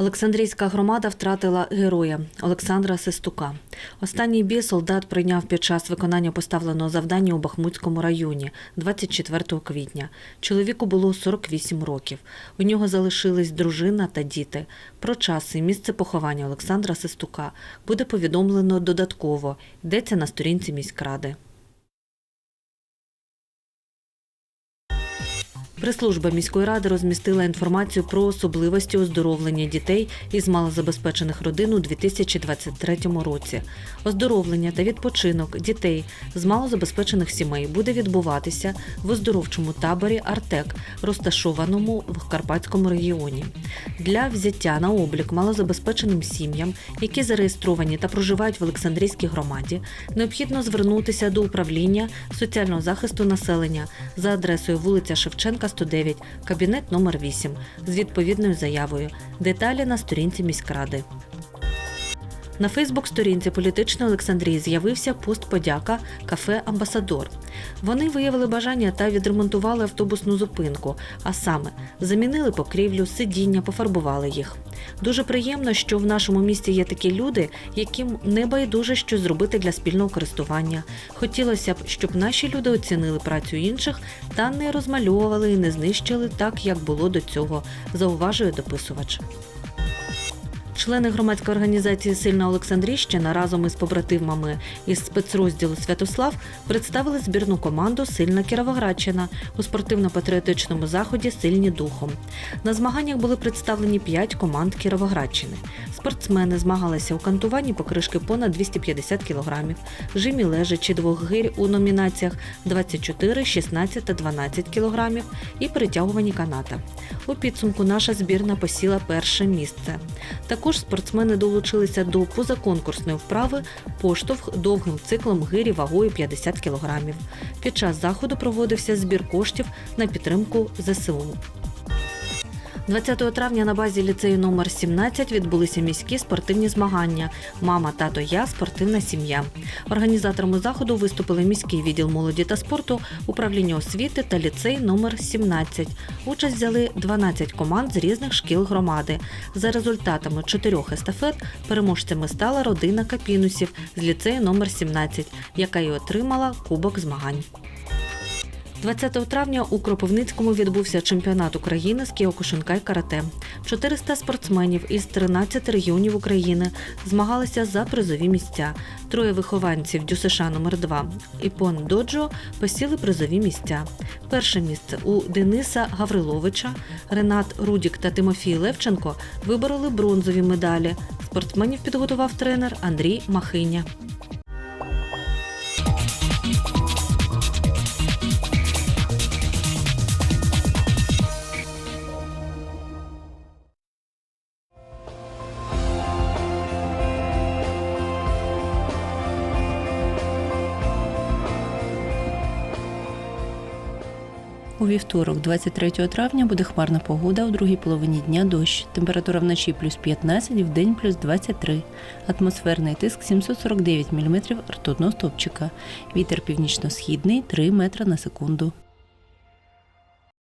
Олександрійська громада втратила героя Олександра Сестука. Останній бій солдат прийняв під час виконання поставленого завдання у Бахмутському районі 24 квітня. Чоловіку було 48 років. У нього залишились дружина та діти. Про час і місце поховання Олександра Сестука буде повідомлено додатково. Йдеться на сторінці міськради. Прес-служба міської ради розмістила інформацію про особливості оздоровлення дітей із малозабезпечених родин у 2023 році. Оздоровлення та відпочинок дітей з малозабезпечених сімей буде відбуватися в оздоровчому таборі Артек, розташованому в Карпатському регіоні. Для взяття на облік малозабезпеченим сім'ям, які зареєстровані та проживають в Олександрійській громаді, необхідно звернутися до управління соціального захисту населення за адресою вулиця Шевченка, 109, кабінет номер 8 з відповідною заявою. Деталі на сторінці міськради. На Фейсбук-сторінці політичної Олександрії з'явився пост подяка кафе Амбасадор. Вони виявили бажання та відремонтували автобусну зупинку, а саме замінили покрівлю, сидіння, пофарбували їх. Дуже приємно, що в нашому місті є такі люди, яким не байдуже щось зробити для спільного користування. Хотілося б, щоб наші люди оцінили працю інших та не розмальовували і не знищили так, як було до цього, зауважує дописувач. Члени громадської організації Сильна Олександрійщина разом із побратимами із спецрозділу Святослав представили збірну команду Сильна Кіровоградщина у спортивно-патріотичному заході Сильні духом. На змаганнях були представлені п'ять команд Кіровоградщини. Спортсмени змагалися у кантуванні покришки понад 250 кілограмів, жимі лежачі двох гирь у номінаціях 24, 16 та 12 кілограмів і перетягуванні каната. У підсумку наша збірна посіла перше місце. Також спортсмени долучилися до позаконкурсної вправи поштовх довгим циклом гирі вагою 50 кілограмів. Під час заходу проводився збір коштів на підтримку ЗСУ. 20 травня на базі ліцею номер 17 відбулися міські спортивні змагання Мама, тато, я спортивна сім'я. Організаторами заходу виступили міський відділ молоді та спорту, управління освіти та ліцей номер 17. Участь взяли 12 команд з різних шкіл громади. За результатами чотирьох естафет переможцями стала родина Капінусів з ліцею номер 17, яка й отримала кубок змагань. 20 травня у Кропивницькому відбувся чемпіонат України з кіокушинкай карате. 400 спортсменів із 13 регіонів України змагалися за призові місця. Троє вихованців ДЮСШ номер 2 Іпон Доджо посіли призові місця. Перше місце у Дениса Гавриловича, Ренат Рудік та Тимофій Левченко вибороли бронзові медалі. Спортсменів підготував тренер Андрій Махиня. У вівторок, 23 травня, буде хмарна погода, у другій половині дня дощ. Температура вночі плюс 15, в день плюс 23. Атмосферний тиск 749 мм ртутного стопчика. Вітер північно-східний 3 метри на секунду.